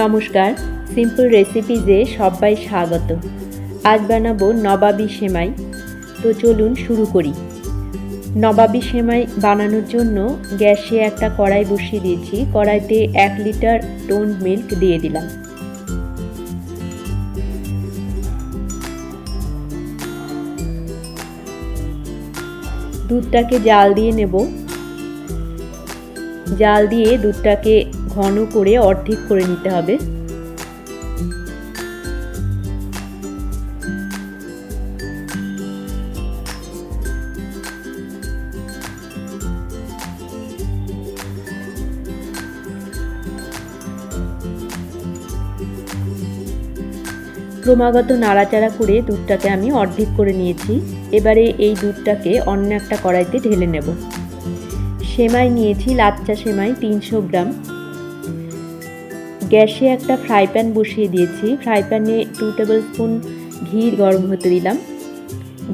নমস্কার সিম্পল রেসিপিজে সবাই স্বাগত। আজ বানাবো নবাবি সেমাই। তো চলুন শুরু করি। নবাবি সেমাই বানানোর জন্য গ্যাসে একটা কড়াই বসিয়ে দিয়েছি। কড়াইতে এক লিটার টোন মিল্ক দিয়ে দিলাম। দুধটাকে জাল দিয়ে নেব। জাল দিয়ে দুধটাকে ঘন করে অর্ধেক করে নিতে হবে। ক্রমাগত নাড়াচাড়া করে দুধটাকে আমি অর্ধেক করে নিয়েছি। এবারে এই দুধটাকে অন্য একটা কড়াইতে ঢেলে নেব। সেমাই নিয়েছি, লাচ্চা সেমাই তিনশো গ্রাম। গ্যাসে একটা ফ্রাই প্যান বসিয়ে দিয়েছি। ফ্রাই প্যানে টু টেবিল স্পুন ঘি গরম হতে দিলাম।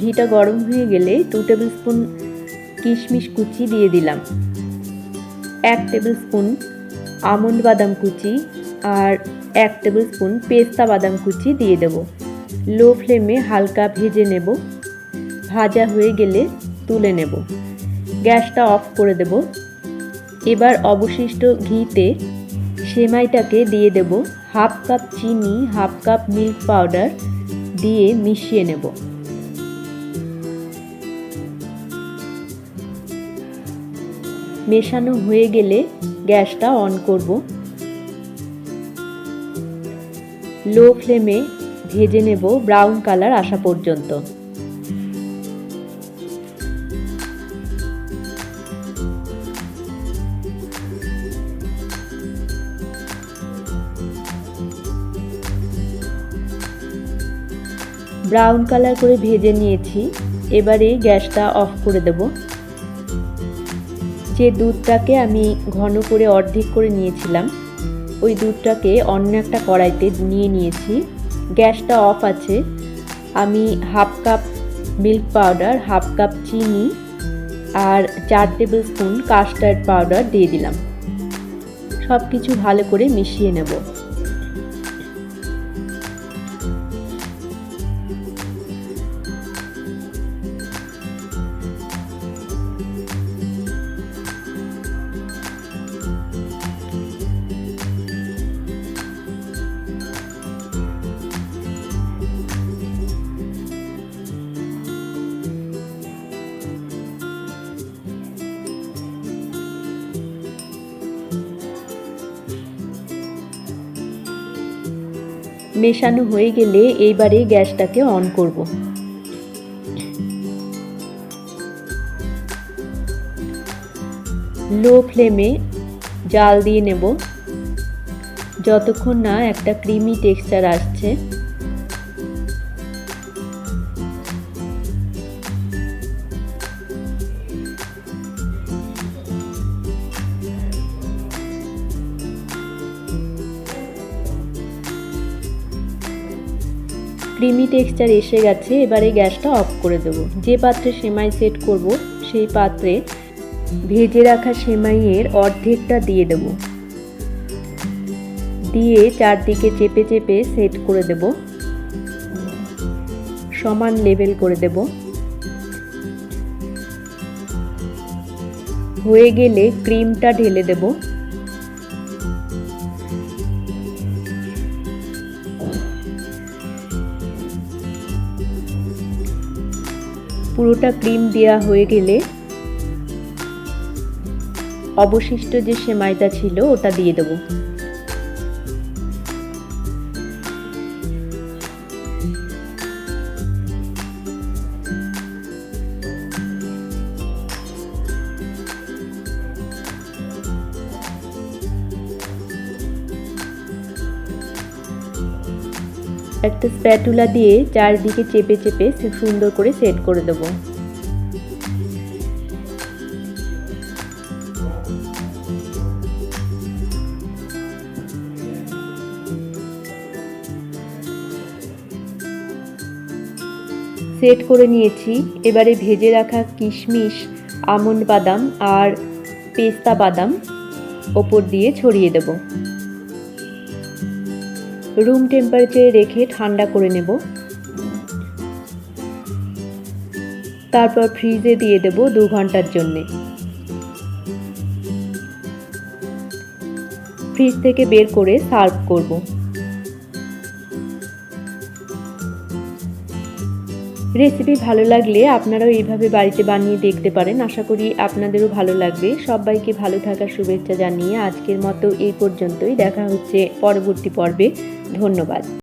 ঘিটা গরম হয়ে গেলে টু টেবিল স্পুন কিশমিশ কুচি দিয়ে দিলাম। এক টেবিল স্পুন আমন্ড বাদাম কুচি আর এক টেবিল স্পুন পেস্তা বাদাম কুচি দিয়ে দেব। লো ফ্লেমে হালকা ভেজে নেব। ভাজা হয়ে গেলে তুলে নেব। গ্যাসটা অফ করে দেব। এবার অবশিষ্ট ঘিতে সেমাইটাকে দিয়ে দেব হাফ কাপ চিনি, হাফ কাপ মিল্ক পাউডার দিয়ে মিশিয়ে নেব। মেশানো হয়ে গেলে গ্যাসটা অন করব। লো ফ্লেমে ভেজে নেব ব্রাউন কালার আসা পর্যন্ত। ব্রাউন কালার করে ভেজে নিয়েছি। এবারে গ্যাসটা অফ করে দেব। যে দুধটাকে আমি ঘন করে অর্ধেক করে নিয়েছিলাম, ওই দুধটাকে অন্য একটা কড়াইতে নিয়ে নিয়েছি। গ্যাসটা অফ আছে। আমি half cup milk powder, half cup চিনি আর চার টেবিল স্পুন কাস্টার্ড পাউডার দিয়ে দিলাম। সব কিছু ভালো করে মিশিয়ে নেব। মেশানো হয়ে গেলে এইবারে গ্যাসটাকে অন করব। লো ফ্লেমে জাল দিয়ে নেব। যতক্ষণ না একটা ক্রিমি টেক্সচার আসছে। ক্রিমি টেক্সচার এসে গেছে, এবারে গ্যাসটা অফ করে দেবো। যে পাত্রে সেমাই সেট করব, সেই পাত্রে ভেজে রাখা সেমাইয়ের অর্ধেকটা দিয়ে দেব। দিয়ে চারদিকে চেপে চেপে সেট করে দেব। সমান লেভেল করে দেব। হয়ে গেলে ক্রিমটা ঢেলে দেবো। পুরোটা ক্রিম দেওয়া হয়ে গেলে অবশিষ্ট যে সেমাইটা ছিল ওটা দিয়ে দেবো। একটা স্প্যাটুলা দিয়ে চারদিকে চেপে চেপে সুন্দর করে সেট করে দেবো। সেট করে নিয়েছি। এবারে ভেজে রাখা কিশমিশ, আমন্ড বাদাম আর পেস্তা বাদাম ওপর দিয়ে ছড়িয়ে দেব। রুম টেম্পারেচারে রেখে ঠান্ডা করে নেব। তারপর ফ্রিজে দিয়ে দেব দু ঘণ্টার জন্যে। ফ্রিজ থেকে বের করে সার্ভ করব। রেসিপি ভালো লাগলে আপনারাও এইভাবে বাড়িতে বানিয়ে দেখতে পারেন। আশা করি আপনাদেরও ভালো লাগবে। সবাইকে ভালো থাকার শুভেচ্ছা জানিয়ে আজকের মতো এই পর্যন্তই। দেখা হচ্ছে পরবর্তী পর্বে। ধন্যবাদ।